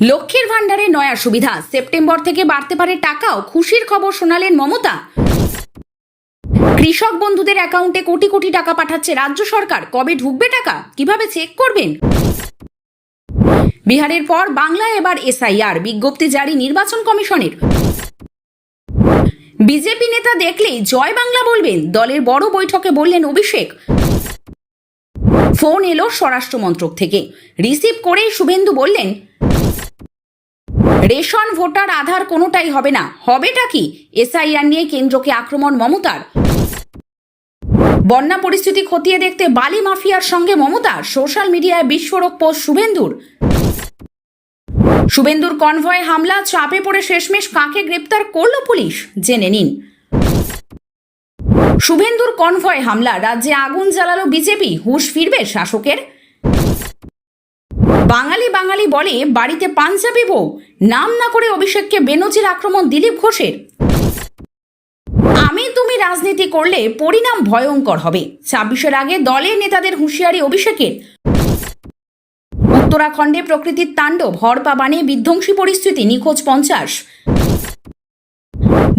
লক্ষ্মীর ভাণ্ডারে নয়া সুবিধা। সেপ্টেম্বর থেকে বাড়তে পারে টাকাও। খুশির খবর শোনালেন মমতা। কৃষক বন্ধুদের অ্যাকাউন্টে কোটি কোটি টাকা পাঠাচ্ছে রাজ্য সরকার। কবে ঢুকবে টাকা? কীভাবে চেক করবেন? বিহারের পর বাংলায় এবার এসআইআর। বিজ্ঞপ্তি জারি নির্বাচন কমিশনের। বিজেপি নেতা দেখলেই জয় বাংলা বলবেন। দলের বড় বৈঠকে বললেন অভিষেক। ফোন এলো স্বরাষ্ট্র মন্ত্রক থেকে। রিসিভ করেই শুভেন্দু বললেন রেশন ভোটার আধার কোনোটাই হবে না। হবেটা কি? এসআইআর নিয়ে কেন্দ্রকে আক্রমণ মমতার। বন্যা পরিস্থিতি খতিয়ে দেখতে বালি মাফিয়ার সঙ্গে মমতার। সোশ্যাল মিডিয়ায় বিস্ফোরক পোস্ট শুভেন্দুর। শুভেন্দুর কনভয় হামলা, চাপে পড়ে শেষমেশ কাকে গ্রেপ্তার করল পুলিশ? জেনে নিন। শুভেন্দুর কনভয় হামলা, রাজ্যে আগুন জ্বালালো বিজেপি। হুশ ফিরবে শাসকের। বাঙালি বাঙালি বলে, বাড়িতে পাঞ্জাবি বউ। নাম না করে অভিষেককে বেনজির আক্রমণ দিলীপ ঘোষের। আমি তুমি রাজনীতি করলে পরিণাম ভয়ঙ্কর হবে। ছাব্বিশের আগে দলের নেতাদের হুঁশিয়ারি অভিষেকের। উত্তরাখণ্ডে প্রকৃতির তাণ্ডব, হরপা বানে বিধ্বংসী পরিস্থিতি, নিখোঁজ পঞ্চাশ।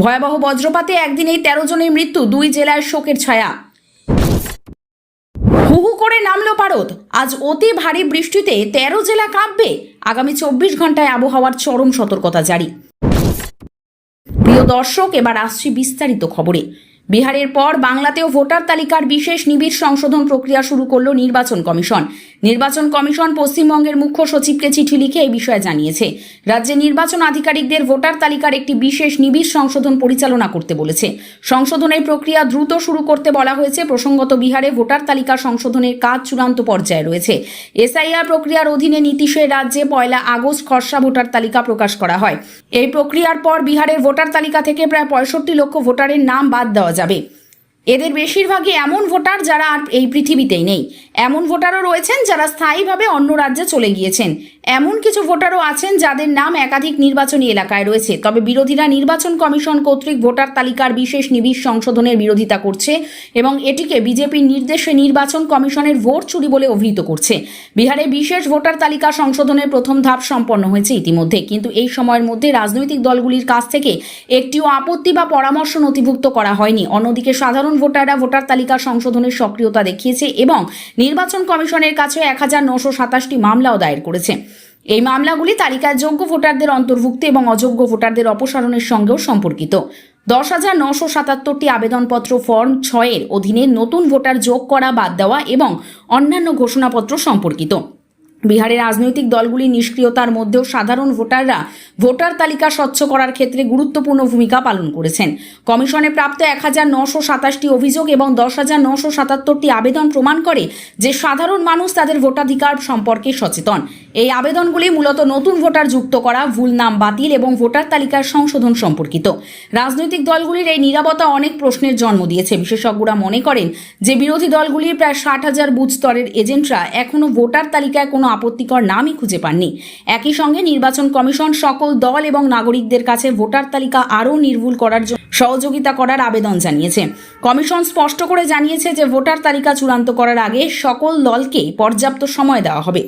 ভয়াবহ বজ্রপাতে একদিনেই তেরো জনের মৃত্যু, দুই জেলায় শোকের ছায়া। হু হু করে নামলো পারদ। আজ অতি ভারী বৃষ্টিতে তেরো জেলা কাঁপবে। আগামী চব্বিশ ঘন্টায় আবহাওয়ার চরম সতর্কতা জারি। প্রিয় দর্শক, এবার আসছি বিস্তারিত খবরে। বিহারের পর বাংলাতেও ভোটার তালিকার বিশেষ নিবিড় সংশোধন প্রক্রিয়া শুরু করল নির্বাচন কমিশন। নির্বাচন কমিশন পশ্চিমবঙ্গের মুখ্য সচিবকে চিঠি লিখে এই বিষয়ে জানিয়েছে। রাজ্যে নির্বাচন আধিকারিকদের ভোটার তালিকার একটি বিশেষ নিবিড় সংশোধন পরিচালনা করতে বলেছে। সংশোধনের প্রক্রিয়া দ্রুত শুরু করতে বলা হয়েছে, প্রসঙ্গত বিহারে ভোটার তালিকা সংশোধনের কাজ চূড়ান্ত পর্যায়ে রয়েছে। এসআইআর প্রক্রিয়ার অধীনে নীতিশের রাজ্যে পয়লা আগস্ট খসড়া ভোটার তালিকা প্রকাশ করা হয়। এই প্রক্রিয়ার পর বিহারের ভোটার তালিকা থেকে প্রায় পঁয়ষট্টি লক্ষ ভোটারের নাম বাদ দেওয়া যাবে। এদের বেশিরভাগই এমন ভোটার যারা আর এই পৃথিবীতেই নেই। এমন ভোটারও রয়েছেন যারা স্থায়ীভাবে অন্য রাজ্যে চলে গিয়েছেন। এমন কিছু ভোটারও আছেন যাদের নাম একাধিক নির্বাচনী এলাকায় রয়েছে। তবে বিরোধীরা নির্বাচন কমিশন কর্তৃক ভোটার তালিকার বিশেষ নিবিড় সংশোধনের বিরোধিতা করছে এবং এটিকে বিজেপির নির্দেশে নির্বাচন কমিশনের ভোট চুরি বলে অভিহিত করছে। বিহারে বিশেষ ভোটার তালিকা সংশোধনের প্রথম ধাপ সম্পন্ন হয়েছে ইতিমধ্যে। কিন্তু এই সময়ের মধ্যে রাজনৈতিক দলগুলির কাছ থেকে একটিও আপত্তি বা পরামর্শ নথিভুক্ত করা হয়নি। অন্যদিকে সাধারণ ভোটাররা ভোটার তালিকা সংশোধনের সক্রিয়তা দেখিয়েছে এবং নির্বাচন কমিশনের কাছে এক হাজার নশো সাতাশটি মামলাও দায়ের করেছে। এই মামলাগুলি তালিকায় যোগ্য ভোটারদের অন্তর্ভুক্ত এবং অযোগ্য ভোটারদের অপসারণের সঙ্গেও সম্পর্কিত। দশ হাজার নশো সাতাত্তরটি আবেদনপত্র ফর্ম ছয়ের অধীনে নতুন ভোটার যোগ করা বাদ দেওয়া এবং অন্যান্য ঘোষণাপত্র সম্পর্কিত। বিহারের রাজনৈতিক দলগুলি নিষ্ক্রিয়তার মধ্যেও সাধারণ ভোটাররা ভোটার তালিকা স্বচ্ছ করার ক্ষেত্রে গুরুত্বপূর্ণ ভূমিকা পালন করেছেন। কমিশনে প্রাপ্ত এক হাজার নশো সাতাশটি অভিযোগ এবং দশ হাজার নশো সাতাত্তরটি আবেদন প্রমাণ করে যে সাধারণ মানুষ তাদের ভোটাধিকার সম্পর্কে সচেতন। এই আবেদনগুলি মূলত নতুন ভোটার যুক্ত করা, ভুল নাম বাতিল এবং ভোটার তালিকার সংশোধন সম্পর্কিত। রাজনৈতিক দলগুলির এই নিরাপত্তা অনেক প্রশ্নের জন্ম দিয়েছে। বিশেষজ্ঞরা মনে করেন যে বিরোধী দলগুলির প্রায় ষাট হাজার বুথ স্তরের এজেন্টরা এখনও ভোটার তালিকায় কোনো আপত্তিকর নামই খুঁজে পাননি। একই সঙ্গে নির্বাচন কমিশন সকল দল এবং নাগরিকদের কাছে ভোটার তালিকা আরও নির্ভুল করার জন্য সহযোগিতা করার আবেদন জানিয়েছে। কমিশন স্পষ্ট করে জানিয়েছে যে ভোটার তালিকা চূড়ান্ত করার আগে সকল দলকে পর্যাপ্ত সময় দেওয়া হবে।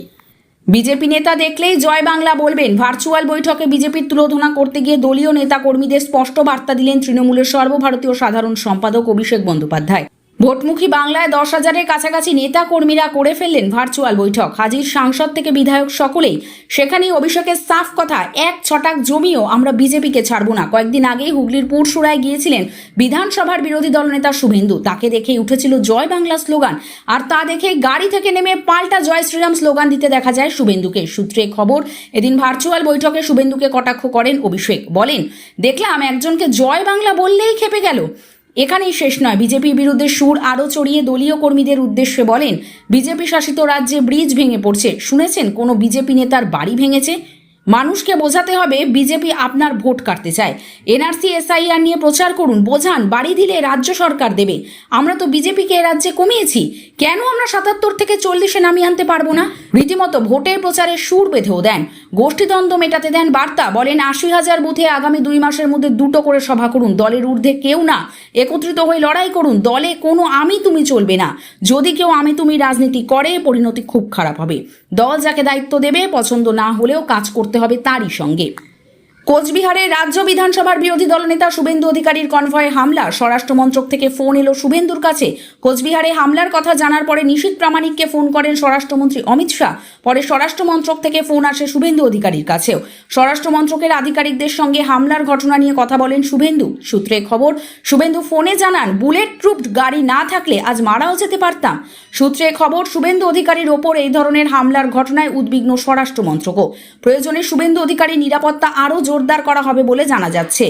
বিজেপি নেতা দেখলেই জয় বাংলা বলবেন। ভার্চুয়াল বৈঠকে বিজেপির তুলোধনা করতে গিয়ে দলীয় নেতা কর্মীদের স্পষ্ট বার্তা দিলেন তৃণমূলের সর্বভারতীয় সাধারণ সম্পাদক অভিষেক বন্দ্যোপাধ্যায়। ভোটমুখী বাংলায় দশ হাজারের কাছাকাছি নেতা কর্মীরা করে ফেললেন ভার্চুয়াল বৈঠক। হাজির সাংসদ থেকে বিধায়ক সকলেই। সেখানেই অভিষেকের সাফ কথা, এক ছটাক জমিও আমরা বিজেপিকে ছাড়ব না। কয়েকদিন আগেই হুগলির পুরসুরায় গিয়েছিলেন বিধানসভার বিরোধী দলনেতা শুভেন্দু। তাকে দেখেই উঠেছিল জয় বাংলা স্লোগান। আর তা দেখে গাড়ি থেকে নেমে পাল্টা জয় শ্রীরাম স্লোগান দিতে দেখা যায় শুভেন্দুকে। সূত্রে খবর, এদিন ভার্চুয়াল বৈঠকে শুভেন্দুকে কটাক্ষ করেন অভিষেক। বলেন, দেখলাম একজনকে জয় বাংলা বললেই খেপে গেল। এখানেই শেষ নয়। বিজেপির বিরুদ্ধে সুর আরও চড়িয়ে দলীয় কর্মীদের উদ্দেশ্যে বলেন, বিজেপি শাসিত রাজ্যে ব্রিজ ভেঙে পড়ছে। শুনেছেন কোনো বিজেপি নেতার বাড়ি ভেঙেছে? মানুষকে বোঝাতে হবে বিজেপি আপনার ভোট কাটতে চায়। এনআরসি, এসআইআর নিয়ে প্রচার করুন, বোঝান, বাড়ি দিলে রাজ্য সরকার দেবে। আমরা তো বিজেপিকে এ রাজ্যে কমিয়েছি। কেন আমরা সাতাত্তর থেকে চল্লিশে নামিয়ে আনতে পারব না? রীতিমতো ভোটের প্রচারে সুর বেঁধেও দেন। গোষ্ঠীদ্বন্দ্ব মেটাতে দেন বার্তা। বলেন, আশি হাজার বুথে আগামী দুই মাসের মধ্যে দুটো করে সভা করুন। দলের ঊর্ধ্বে কেউ না। একত্রিত হয়ে লড়াই করুন। দলে কোনো আমি তুমি চলবে না। যদি কেউ আমি তুমি রাজনীতি করে, পরিণতি খুব খারাপ হবে। দল যাকে দায়িত্ব দেবে, পছন্দ না হলেও কাজ করতে করতে হবে তারই সঙ্গে। কোচবিহারে রাজ্য বিধানসভার বিরোধী দলনেতা শুভেন্দু অধিকারীর কনভয়ে হামলা। স্বরাষ্ট্র মন্ত্রক থেকে ফোন এলো শুভেন্দুর কাছে। কোচবিহারে হামলার কথা জানার পরে নিশীত প্রামাণিককে ফোন করেন স্বরাষ্ট্রমন্ত্রী অমিত শাহ। পরে স্বরাষ্ট্র মন্ত্রক থেকে ফোন আসে শুভেন্দু অধিকারীর কাছেও। স্বরাষ্ট্র মন্ত্রকের আধিকারিকদের সঙ্গে হামলার ঘটনা নিয়ে কথা বলেন শুভেন্দু। সূত্রে খবর, শুভেন্দু ফোনে জানান, বুলেট প্রুফড গাড়ি না থাকলে আজ মারাও যেতে পারতাম। সূত্রে খবর, শুভেন্দু অধিকারীর ওপর এই ধরনের হামলার ঘটনায় উদ্বিগ্ন স্বরাষ্ট্র মন্ত্রকও প্রয়োজনে শুভেন্দু অধিকারী নিরাপত্তা আরও জোরদার করা হবে বলে জানা যাচ্ছে।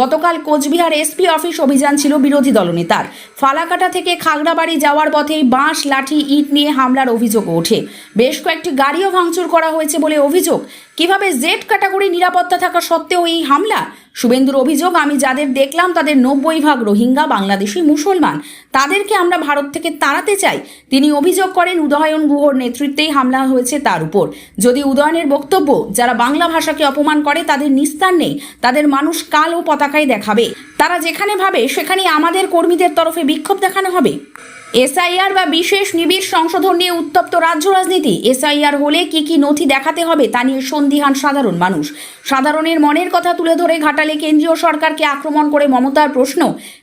গতকাল কোচবিহার এসপি অফিস অভিযান ছিল বিরোধী দলনেতার। ফালাকাটা থেকে খাগড়াবাড়ি যাওয়ার পথেই বাঁশ, লাঠি, ইট নিয়ে হামলার অভিযোগ ওঠে। বেশ কয়েকটি গাড়িও ভাঙচুর করা হয়েছে বলে অভিযোগ কীভাবে জেড ক্যাটাগরি নিরাপত্তা থাকা সত্ত্বেও এই হামলা? শুভেন্দুর অভিযোগ, আমি যাদের দেখলাম তাদের নব্বই ভাগ রোহিঙ্গা, বাংলাদেশি, মুসলমান। তাদেরকে আমরা ভারত থেকে তাড়াতে চাই। তিনি অভিযোগ করেন, উদয়ন গুহর নেতৃত্বেই হামলা হয়েছে তার উপর। যদি উদয়নের বক্তব্য, যারা বাংলা ভাষাকে অপমান করে, তাদের নিস্তার নেই। তাদের মানুষ কাল ও পতাকায় দেখাবে। তারা যেখানে ভাবে সেখানে আমাদের কর্মীদের তরফে বিক্ষোভ দেখানো হবে। এসআইআর বা বিশেষ নিবিড় সংশোধন নিয়ে উত্তপ্ত রাজ্য রাজনীতি। এসআইআর হলে কি কি নথি দেখাতে হবে তা নিয়ে সন্দিহান সাধারণ মানুষ। সাধারণের মনের কথা তুলে ধরে ঘাটালে কেন্দ্রীয় সরকারকে আক্রমণ করে মমতার প্রশ্ন,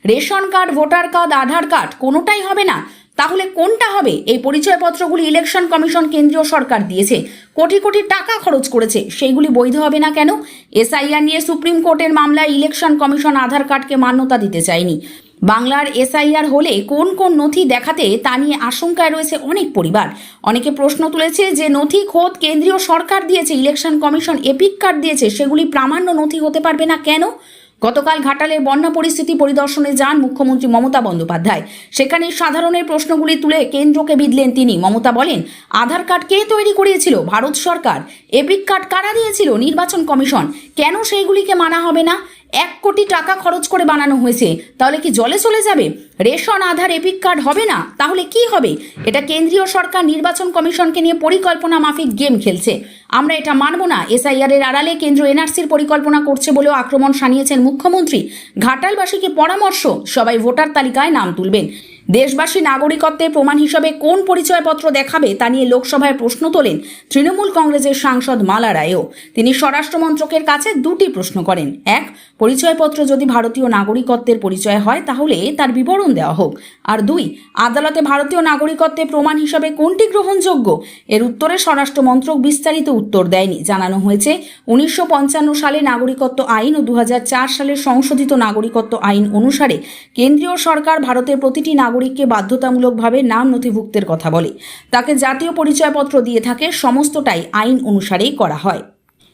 ration card, voter card, Aadhaar card কোনোটাই হবে না? তাহলে কোনটা হবে? এই পরিচয়পত্রগুলি ইলেকশন কমিশন কেন্দ্রীয় সরকার দিয়েছে। কোটি কোটি টাকা খরচ করেছে। সেইগুলি বৈধ হবে না কেন? এসআইআর নিয়ে সুপ্রিম কোর্টের মামলায় ইলেকশন কমিশন আধার কার্ডকে মান্যতা দিতে চায়নি। বাংলার এসআইআর হলে কোন কোন নথি দেখাতে তা নিয়ে আশঙ্কায় রয়েছে অনেক পরিবার। অনেকে প্রশ্ন তুলেছে যে নথি খোদ কেন্দ্রীয় সরকার দিয়েছে, ইলেকশন কমিশন এপিক কার্ড দিয়েছে, সেগুলি প্রামাণ্য নথি হতে পারবে না কেন? গতকাল ঘাটালের বন্যা পরিস্থিতি পরিদর্শনে যান মুখ্যমন্ত্রী মমতা বন্দ্যোপাধ্যায়। সেখানে সাধারণের প্রশ্নগুলি তুলে কেন্দ্রকে বিধলেন তিনি। মমতা বলেন, আধার কার্ড কে তৈরি করিয়েছিল? ভারত সরকার। এপিক কার্ড কারা দিয়েছিল? নির্বাচন কমিশন। কেন সেইগুলিকে মানা হবে না? এক কোটি টাকা খরচ করে বানানো হয়েছে। তাহলে কি জলে চলে যাবে? রেশন, আধার, এপিক কার্ড হবে না? তাহলে কি হবে? এটা কেন্দ্রীয় সরকার, নির্বাচন কমিশনকে নিয়ে পরিকল্পনা মাফিক গেম খেলছে। আমরা এটা মানব না। এসআইআর এর আড়ালে কেন্দ্র এনআরসির পরিকল্পনা করছে বলেও আক্রমণ সানিয়েছেন মুখ্যমন্ত্রী। ঘাটালবাসীকে পরামর্শ, সবাই ভোটার তালিকায় নাম তুলবেন। দেশবাসী নাগরিকত্বের প্রমাণ হিসাবে কোন পরিচয়পত্র দেখাবে তা নিয়ে লোকসভায় প্রশ্ন তোলেন তৃণমূল কংগ্রেসের সাংসদ মালা রায়ও। তিনি স্বরাষ্ট্র মন্ত্রকের কাছে দুটি প্রশ্ন করেন। এক, পরিচয়পত্র যদি ভারতীয় নাগরিকত্বের পরিচয় হয়, তাহলে তার বিবরণ দেওয়া হোক। আর দুই, আদালতে ভারতীয় নাগরিকত্বের প্রমাণ হিসাবে কোনটি গ্রহণযোগ্য? এর উত্তরে স্বরাষ্ট্র মন্ত্রক বিস্তারিত উত্তর দেয়নি। জানানো হয়েছে, উনিশশো পঞ্চান্ন সালে নাগরিকত্ব আইন ও দু সালের সংশোধিত নাগরিকত্ব আইন অনুসারে কেন্দ্রীয় সরকার ভারতের প্রতিটি নাগরিককে বাধ্যতামূলকভাবে নাম নথিভুক্তের কথা বলে। তাকে জাতীয় পরিচয়পত্র দিয়ে থাকে, সমস্তটাই আইন অনুসারেই করা হয়।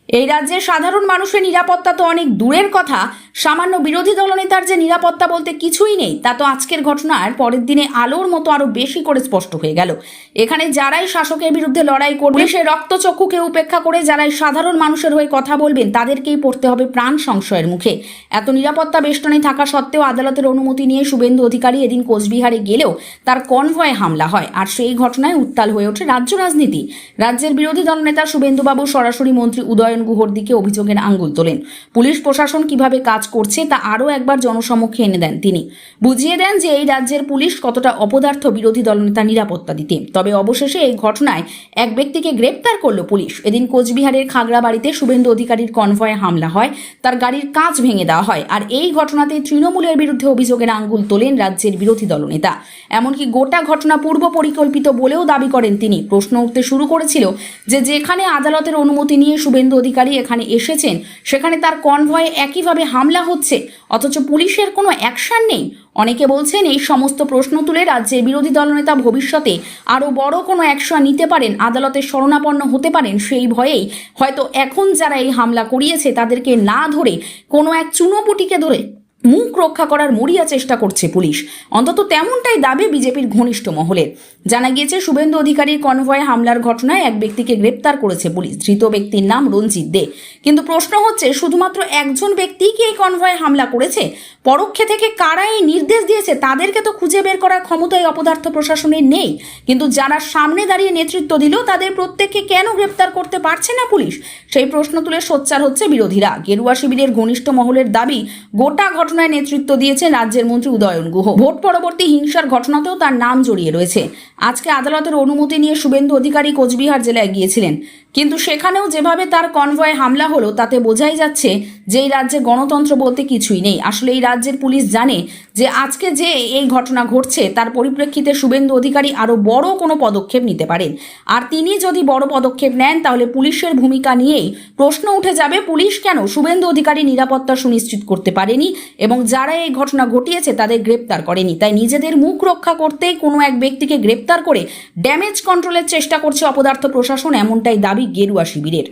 এই রাজ্যে সাধারণ মানুষের নিরাপত্তা তো অনেক দূরের কথা। সামান্য বিরোধী দলনেতার যে নিরাপত্তা বলতে কিছুই নেই, তা তো আজকের ঘটনার পরের দিনে আলোর মতো আরও বেশি করে স্পষ্ট হয়ে গেল। এখানে যারাই শাসকের বিরুদ্ধে লড়াই করবে সে রক্তচক্ষুকে উপেক্ষা করে যারাই সাধারণ মানুষের হয়ে কথা বলবেন তাদেরকেই পড়তে হবে প্রাণ সংশয়ের মুখে। এত নিরাপত্তা বেষ্টনে থাকা সত্ত্বেও আদালতের অনুমতি নিয়ে শুভেন্দু অধিকারী এদিন কোচবিহারে গেলেও তার কনভয়ে হামলা হয় আর সেই ঘটনায় উত্তাল হয়ে ওঠে রাজ্য রাজনীতি। রাজ্যের বিরোধী দলনেতা শুভেন্দুবাবু সরাসরি মন্ত্রী উদয়ন গুহর দিকে অভিযোগের আঙ্গুল তোলেন। পুলিশ প্রশাসন কীভাবে কাজ করছে তা আরও একবার জনসমক্ষে এনে দেন তিনি। বুঝিয়ে দেন যে এই রাজ্যের পুলিশ কতটা অপদার্থ বিরোধী দলনেতা নিরাপত্তা দিতে। তবে অবশেষে এই ঘটনায় এক ব্যক্তিকে গ্রেপ্তার করল পুলিশ। এদিন কোচবিহারের খাগড়াবাড়িতে শুভেন্দু অধিকারীর কনভয়ে হামলা হয়। তার গাড়ির কাঁচ ভেঙে দেওয়া হয়। আর এই ঘটনাতে তৃণমূলের বিরুদ্ধে অভিযোগের আঙ্গুল তোলেন রাজ্যের বিরোধী দলনেতা। এমনকি গোটা ঘটনা পূর্ব পরিকল্পিত বলেও দাবি করেন তিনি। প্রশ্ন উঠতে শুরু করেছিল যে যেখানে আদালতের অনুমতি নিয়ে শুভেন্দু অধিকারী এখানে এসেছেন, সেখানে তার কনভয়ে একইভাবে হামলা হচ্ছে। অথচ পুলিশের কোনো অ্যাকশন নেই। অনেকে বলছেন এই সমস্ত প্রশ্ন তুলে রাজ্যের বিরোধী দলনেতা ভবিষ্যতে আরও বড় কোনো অ্যাকশন নিতে পারেন, আদালতের শরণাপন্ন হতে পারেন সেই ভয়েই। হয়তো এখন যারা এই হামলা করিয়েছে তাদেরকে না ধরে কোনো এক চুনোপুটিকে ধরে মুখ রক্ষা করার মরিয়া চেষ্টা করছে পুলিশ। অন্তত তেমনটাই দাবি বিজেপির ঘনিষ্ঠ মহলের। জানা গিয়েছে, শুভেন্দু অধিকারীর কনভয়ে হামলার ঘটনায় এক ব্যক্তিকে গ্রেপ্তার করেছে পুলিশ। ধৃত ব্যক্তির নাম রঞ্জিত দে। কিন্তু প্রশ্ন হচ্ছে, শুধুমাত্র একজন ব্যক্তি কি এই কনভয়ে হামলা করেছে? পরোক্ষে থেকে কারা এই নির্দেশ দিয়েছে? তাদেরকে তো খুঁজে বের করার ক্ষমতা এই অপদার্থ প্রশাসনের নেই। কিন্তু যারা সামনে দাঁড়িয়ে নেতৃত্ব দিল, তাদের প্রত্যেককে কেন গ্রেপ্তার করতে পারছে না পুলিশ? সেই প্রশ্ন তুলে সোচ্চার হচ্ছে বিরোধীরা। গেরুয়া শিবিরের ঘনিষ্ঠ মহলের দাবি, গোটা ঘটনায় নেতৃত্ব দিয়েছে রাজ্যের মন্ত্রী উদয়ন গুহ। ভোট পরবর্তী হিংসার ঘটনাতেও তার নাম জড়িয়ে রয়েছে। আজকে আদালতের অনুমতি নিয়ে শুভেন্দু অধিকারী কোচবিহার জেলায় গিয়েছিলেন। কিন্তু সেখানেও যেভাবে তার কনভয়ে হামলা হলো, তাতে বোঝাই যাচ্ছে যে এই রাজ্যে গণতন্ত্র বলতে কিছুই নেই। আসলে এই রাজ্যের পুলিশ জানে যে আজকে যে এই ঘটনা ঘটছে, তার পরিপ্রেক্ষিতে শুভেন্দু অধিকারী আরও বড় কোনো পদক্ষেপ নিতে পারেন। আর তিনি যদি বড় পদক্ষেপ নেন, তাহলে পুলিশের ভূমিকা নিয়েই প্রশ্ন উঠে যাবে, পুলিশ কেন শুভেন্দু অধিকারী নিরাপত্তা সুনিশ্চিত করতে পারেনি এবং যারা এই ঘটনা ঘটিয়েছে, তাদের গ্রেপ্তার করেনি। তাই নিজেদের মুখ রক্ষা করতে কোনো এক ব্যক্তিকে গ্রেপ্তার করে ড্যামেজ কন্ট্রোলের চেষ্টা করছে অপদার্থ প্রশাসন, এমনটাই দাবি গেরুয়া শিবিরের।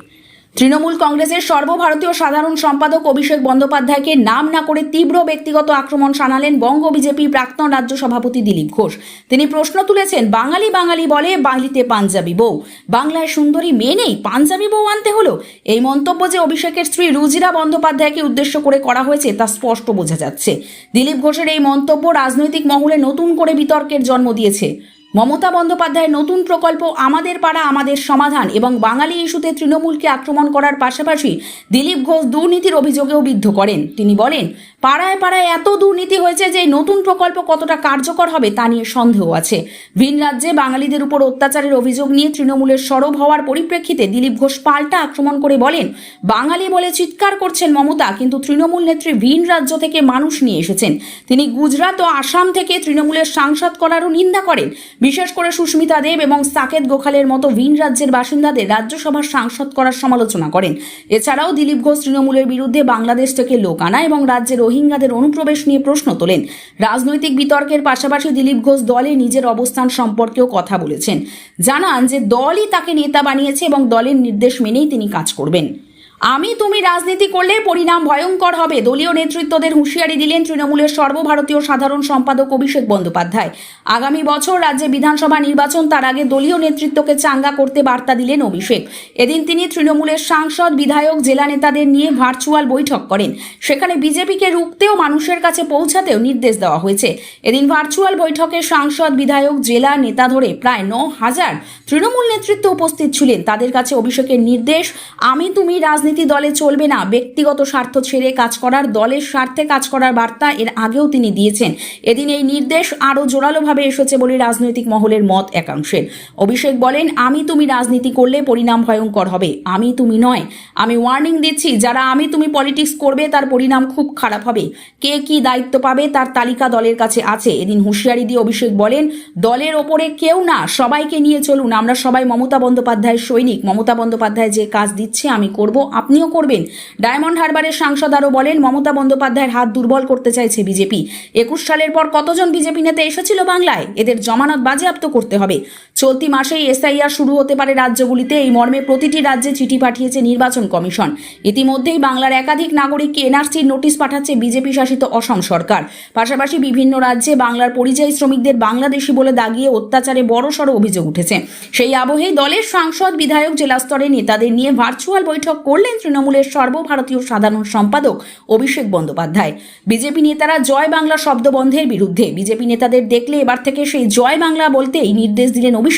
তৃণমূল কংগ্রেসের সর্বভারতীয় সাধারণ সম্পাদক অভিষেক বন্দ্যোপাধ্যায়কে নাম না করে তীব্র ব্যক্তিগত আক্রমণ শানালেন বঙ্গ বিজেপি প্রাক্তন রাজ্য সভাপতি দিলীপ ঘোষ। তিনি প্রশ্ন তুলেছেন, বাঙালি বাঙালি বলে বাঙালিতে পাঞ্জাবি বউ। বাংলায় সুন্দরী মেয়ে নেই, পাঞ্জাবি বউ আনতে হলো? এই মন্তব্য যে অভিষেকের স্ত্রী রুজিরা বন্দ্যোপাধ্যায়কে উদ্দেশ্য করে করা হয়েছে, তা স্পষ্ট বোঝা যাচ্ছে। দিলীপ ঘোষের এই মন্তব্য রাজনৈতিক মহলে নতুন করে বিতর্কের জন্ম দিয়েছে। মমতা বন্দ্যোপাধ্যায়ের নতুন প্রকল্প আমাদের পাড়া, আমাদের সমাধান এবং বাঙালি ইস্যুতে তৃণমূলকে আক্রমণ করার পাশাপাশি দিলীপ ঘোষ দুর্নীতির অভিযোগেও বিদ্ধ করেন। তিনি বলেন, পাড়ায় পাড়ায় এত দুর্নীতি হয়েছে যে নতুন প্রকল্প কতটা কার্যকর হবে তা নিয়ে সন্দেহ আছে। ভিন রাজ্যে বাঙালিদের উপর অত্যাচারের অভিযোগ নিয়ে তৃণমূলের সরব হওয়ার পরিপ্রেক্ষিতে দিলীপ ঘোষ পাল্টা আক্রমণ করে বলেন, বাঙালি বলে চিৎকার করছেন মমতা, কিন্তু তৃণমূল নেত্রী ভিন রাজ্য থেকে মানুষ নিয়ে এসেছেন। তিনি গুজরাট ও আসাম থেকে তৃণমূলের সাংসদ করারও নিন্দা করেন। বিশেষ করে সুস্মিতা দেব এবং সাকেত গোখালের মতো ভিন রাজ্যের বাসিন্দাদের রাজ্যসভার সাংসদ করার সমালোচনা করেন। এছাড়াও দিলীপ ঘোষ তৃণমূলের বিরুদ্ধে বাংলাদেশ থেকে লোক আনা এবং রাজ্যে রোহিঙ্গাদের অনুপ্রবেশ নিয়ে প্রশ্ন তোলেন। রাজনৈতিক বিতর্কের পাশাপাশি দিলীপ ঘোষ দলে নিজের অবস্থান সম্পর্কেও কথা বলেছেন। জানান যে দলই তাকে নেতা বানিয়েছে এবং দলের নির্দেশ মেনেই তিনি কাজ করবেন। আমি তুমি রাজনীতি করলে পরিণাম ভয়ঙ্কর হবে। দলীয় নেতৃত্বদের হুঁশিয়ারি দিলেন তৃণমূলের সর্বভারতীয় সাধারণ সম্পাদক অভিষেক বন্দ্যোপাধ্যায়। আগামী বছর রাজ্যে বিধানসভা নির্বাচন, তার আগে দলীয় নেতৃত্বকে চাঙ্গা করতে বার্তা দিলেন অভিষেক। এদিন তিনি তৃণমূলের সাংসদ, বিধায়ক, জেলা নেতাদের নিয়ে ভার্চুয়াল বৈঠক করেন। সেখানে বিজেপিকে রুখতেও মানুষের কাছে পৌঁছাতেও নির্দেশ দেওয়া হয়েছে। এদিন ভার্চুয়াল বৈঠকে সাংসদ, বিধায়ক, জেলা নেতা ধরে প্রায় ন হাজার তৃণমূল নেতৃত্ব উপস্থিত ছিলেন। তাদের কাছে অভিষেকের নির্দেশ, আমি তুমি রাজনীতি দলে চলবে না। ব্যক্তিগত স্বার্থ ছেড়ে কাজ করার দলের স্বার্থে কাজ করার বার্তা এর আগেও তিনি দিয়েছেন। এদিন এই নির্দেশ আরও জোরালোভাবে এসেছে বলে রাজনৈতিক মহলের মত একাংশের অভিষেক বলেন, আমি তুমি রাজনীতি করলে পরিণাম ভয়ঙ্কর হবে। আমি তুমি নয়। আমি ওয়ার্নিং দিচ্ছি, যারা আমি তুমি পলিটিক্স করবে তার পরিণাম খুব খারাপ হবে। কে কি দায়িত্ব পাবে তার তালিকা দলের কাছে আছে। এদিন হুঁশিয়ারি দিয়ে অভিষেক বলেন, দলের ওপরে কেউ না, সবাইকে নিয়ে চলুন। আমরা সবাই মমতা বন্দ্যোপাধ্যায়ের সৈনিক। মমতা বন্দ্যোপাধ্যায় যে কাজ দিচ্ছে, আমি করব। আপনিও করবেন। ডায়মন্ড হারবারের সাংসদ আরও বলেন, মমতা বন্দ্যোপাধ্যায়ের হাত দুর্বল করতে চাইছে বিজেপি। একুশ সালের পর কতজন বিজেপি নেতা এসেছিল বাংলায়? এদের জমানত বাজেয়াপ্ত করতে হবে। চলতি মাসেই এসআইআর শুরু হতে পারে রাজ্যগুলিতে। এই মর্মে প্রতিটি রাজ্যে চিঠি পাঠিয়েছে নির্বাচন কমিশন। ইতিমধ্যেই বাংলার একাধিক নাগরিককে এনআরসির নোটিশ পাঠাচ্ছে বিজেপি শাসিত অসম সরকার। পাশাপাশি বিভিন্ন রাজ্যে বাংলার পরিযায়ী শ্রমিকদের বাংলাদেশি বলে দাগিয়ে অত্যাচারে বড়সড় অভিযোগ উঠেছে। সেই আবহেই দলের সাংসদ, বিধায়ক, জেলা স্তরে নেতাদের নিয়ে ভার্চুয়াল বৈঠক করলেন তৃণমূলের সর্বভারতীয় সাধারণ সম্পাদক অভিষেক বন্দ্যোপাধ্যায়। বিজেপি নেতারা জয় বাংলা শব্দ বন্ধের বিরুদ্ধে। বিজেপি নেতাদের দেখলে এবার থেকে সেই জয় বাংলা বলতেই নির্দেশ দিলেন অভিষেক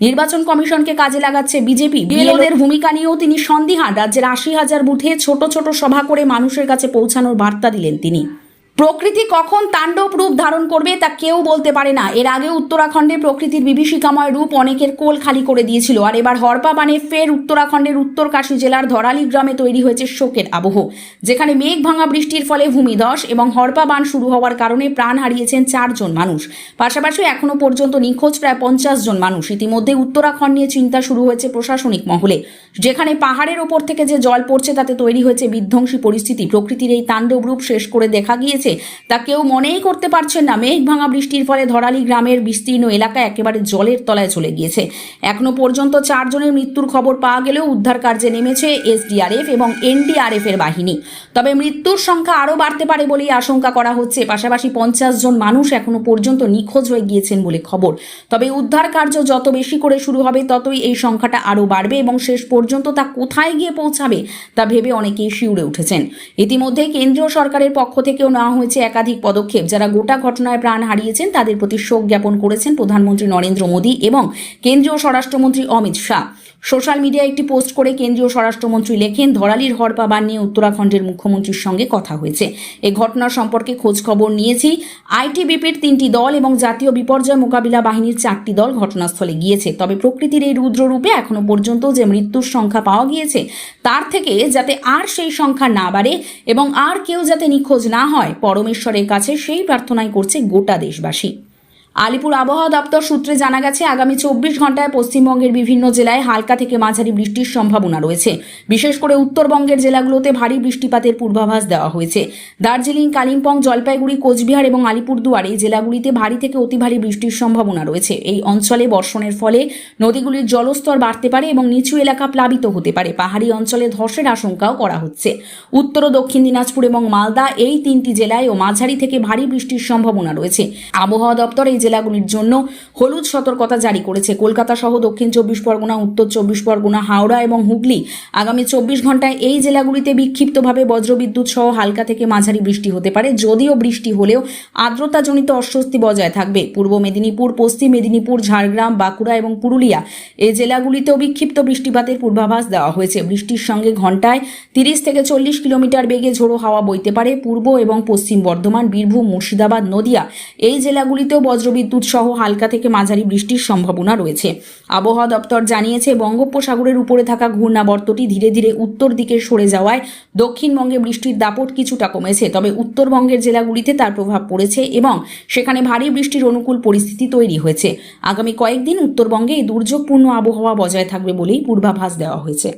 নির্বাচন কমিশনকে কাজে লাগাচ্ছে বিজেপি। বিএলওদের ভূমিকা নিয়েও তিনি সন্দিহান। রাজ্যের আশি হাজার বুথে ছোট ছোট সভা করে মানুষের কাছে পৌঁছানোর বার্তা দিলেন তিনি। প্রকৃতি কখন তাণ্ডব রূপ ধারণ করবে তা কেউ বলতে পারে না। এর আগে উত্তরাখণ্ডে প্রকৃতির বিভীষিকাময় রূপ অনেকের কোল খালি করে দিয়েছিল। আর এবার হরপা বানে ফের উত্তরাখণ্ডের উত্তরকাশী জেলার ধরালি গ্রামে তৈরি হয়েছে শোকের আবহ, যেখানে মেঘ ভাঙা বৃষ্টির ফলে ভূমিধস এবং হরপা বান শুরু হওয়ার কারণে প্রাণ হারিয়েছেন চারজন মানুষ। পাশাপাশি এখনও পর্যন্ত নিখোঁজ প্রায় পঞ্চাশ জন মানুষ। ইতিমধ্যে উত্তরাখণ্ড নিয়ে চিন্তা শুরু হয়েছে প্রশাসনিক মহলে, যেখানে পাহাড়ের ওপর থেকে যে জল পড়ছে তাতে তৈরি হয়েছে বিধ্বংসী পরিস্থিতি। প্রকৃতির এই তাণ্ডব রূপ শেষ করে দেখা গিয়েছে। তা কেউ মনেই করতে পারছেন না। মেঘ ভাঙা বৃষ্টির ফলে ধরালি গ্রামের বিস্তীর্ণ এলাকা একেবারে জলের তলায় চলে গিয়েছে। এখনও পর্যন্ত চারজনের মৃত্যুর খবর পাওয়া গেলেও উদ্ধার কার্যে নেমেছে এসডিআরএফ এবং এনডিআরএফ এর বাহিনী। তবে মৃত্যুর সংখ্যা আরও বাড়তে পারে বলেই আশঙ্কা করা হচ্ছে। পাশাপাশি পঞ্চাশ জন মানুষ এখনও পর্যন্ত নিখোঁজ হয়ে গিয়েছেন বলে খবর। তবে উদ্ধার কার্য যত বেশি করে শুরু হবে, ততই এই সংখ্যাটা আরও বাড়বে এবং শেষ পর্যন্ত তা কোথায় গিয়ে পৌঁছাবে, তা ভেবে অনেকেই শিউরে উঠেছেন। ইতিমধ্যে কেন্দ্রীয় সরকারের পক্ষ থেকেও নেওয়া হয়েছে একাধিক পদক্ষেপ। যারা গোটা ঘটনায় প্রাণ হারিয়েছেন, তাদের প্রতি শোক জ্ঞাপন করেছেন প্রধানমন্ত্রী নরেন্দ্র মোদী এবং কেন্দ্রীয় স্বরাষ্ট্রমন্ত্রী অমিত শাহ। সোশ্যাল মিডিয়ায় একটি পোস্ট করে কেন্দ্রীয় স্বরাষ্ট্রমন্ত্রী লেখেন, ধরালির হরপা বান নিয়ে উত্তরাখণ্ডের মুখ্যমন্ত্রীর সঙ্গে কথা হয়েছে। এই ঘটনা সম্পর্কে খোঁজ খবর নিয়েছি আইটিবিপির তিনটি দল এবং জাতীয় বিপর্যয় মোকাবিলা বাহিনীর চারটি দল ঘটনাস্থলে গিয়েছে। তবে প্রকৃতির এই রুদ্র রূপে এখনও পর্যন্ত যে মৃত্যুর সংখ্যা পাওয়া গিয়েছে, তার থেকে যাতে আর সেই সংখ্যা না বাড়ে এবং আর কেউ যাতে নিখোঁজ না হয়, পরমেশ্বরের কাছে সেই প্রার্থনাই করছে গোটা দেশবাসী। আলিপুর আবহাওয়া দপ্তর সূত্রে জানা গেছে, আগামী চব্বিশ ঘন্টায় পশ্চিমবঙ্গের বিভিন্ন জেলায় হালকা থেকে মাঝারি বৃষ্টির সম্ভাবনা রয়েছে। বিশেষ করে উত্তরবঙ্গের জেলাগুলোতে ভারী বৃষ্টিপাতের পূর্বাভাস দেওয়া হয়েছে। দার্জিলিং, কালিম্পং, জলপাইগুড়ি, কোচবিহার এবং আলিপুরদুয়ার এই জেলাগুলিতে ভারী থেকে অতি ভারী বৃষ্টির সম্ভাবনা রয়েছে। এই অঞ্চলে বর্ষণের ফলে নদীগুলির জলস্তর বাড়তে পারে এবং নিচু এলাকা প্লাবিত হতে পারে। পাহাড়ি অঞ্চলে ধসের আশঙ্কাও করা হচ্ছে। উত্তর ও দক্ষিণ দিনাজপুর এবং মালদা এই তিনটি জেলায় ও মাঝারি থেকে ভারী বৃষ্টির সম্ভাবনা রয়েছে। আবহাওয়া দপ্তর এই জেলাগুলির জন্য হলুদ সতর্কতা জারি করেছে। কলকাতা সহ দক্ষিণ চব্বিশ পরগনা, উত্তর চব্বিশ পরগনা, হাওড়া এবং হুগলি আগামী চব্বিশ ঘন্টায় এই জেলাগুলিতে বিক্ষিপ্তভাবে বজ্রবিদ্যুৎ সহ হালকা থেকে মাঝারি বৃষ্টি হতে পারে। যদিও বৃষ্টি হলেও আর্দ্রতাজনিত অস্বস্তি বজায় থাকবে। পূর্ব মেদিনীপুর, পশ্চিম মেদিনীপুর, ঝাড়গ্রাম, বাঁকুড়া এবং পুরুলিয়া এই জেলাগুলিতেও বিক্ষিপ্ত বৃষ্টিপাতের পূর্বাভাস দেওয়া হয়েছে। বৃষ্টির সঙ্গে ঘন্টায় তিরিশ থেকে চল্লিশ কিলোমিটার বেগে ঝোড়ো হাওয়া বইতে পারে। পূর্ব এবং পশ্চিম বর্ধমান, বীরভূম, মুর্শিদাবাদ, নদিয়া এই জেলাগুলিতেও বজ্রবিদ্যুৎ সহ হালকা থেকে মাঝারি বৃষ্টির সম্ভাবনা রয়েছে। আবহাওয়া দপ্তর জানিয়েছে, বঙ্গোপসাগরের উপরে থাকা ঘূর্ণাবর্তটি ধীরে ধীরে উত্তর দিকে সরে যাওয়ায় দক্ষিণবঙ্গে বৃষ্টির দাপট কিছুটা কমেছে। তবে উত্তরবঙ্গের জেলাগুলিতে তার প্রভাব পড়েছে এবং সেখানে ভারী বৃষ্টির অনুকূল পরিস্থিতি তৈরি হয়েছে। আগামী কয়েকদিন উত্তরবঙ্গে এই দুর্যোগপূর্ণ আবহাওয়া বজায় থাকবে বলেই পূর্বাভাস দেওয়া হয়েছে।